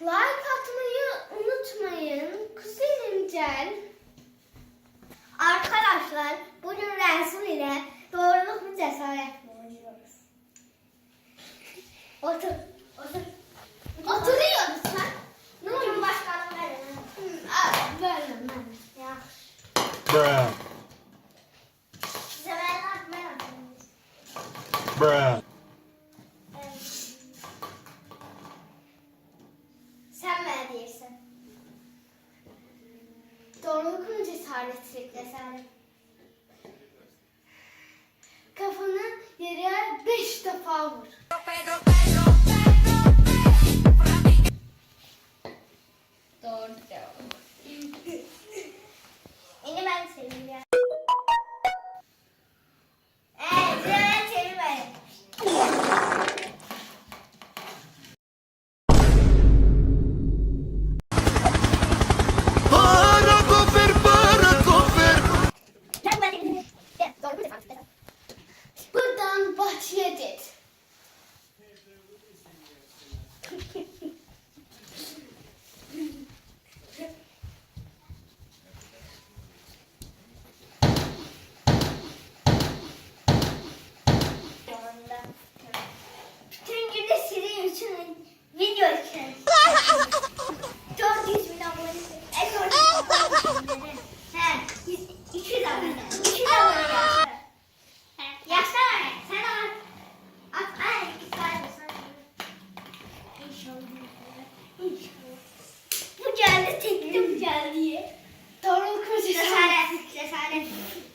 Like atmayı unutmayın. Kuzenim Cel. Arkadaşlar bugün resim ile doğruluk mu cesaret mi oynuyoruz? Otur, otur. Oturuyoruz ha? Ne oluyor? Cumhurbaşkanım benim. Hmm, Hı, aa, Böyle ben. Ya. Bruh. Size ben Bruh. Ver diyorsun. Doğruluk mu cesaretlik cesaret? Kafanı yere beş defa vur. siedzieć. Teklim geldi. Doğruluk mu cesaret? Cesaret.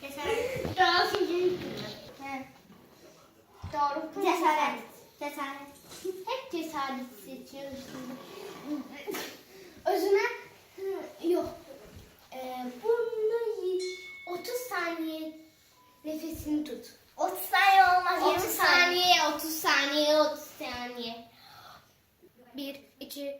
Cesaret. Doğruluk mu cesaret? Cesaret. Hep cesaret seçiyorsun. Özüne yok. Ee, bunu y- 30 saniye nefesini tut. 30 saniye olmaz. 30 saniye, 30 saniye, 30 saniye. 1, 2,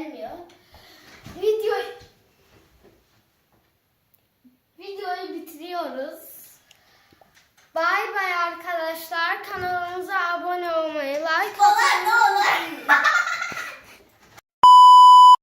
Gelmiyor. Video videoyu bitiriyoruz. Bay bay arkadaşlar. Abone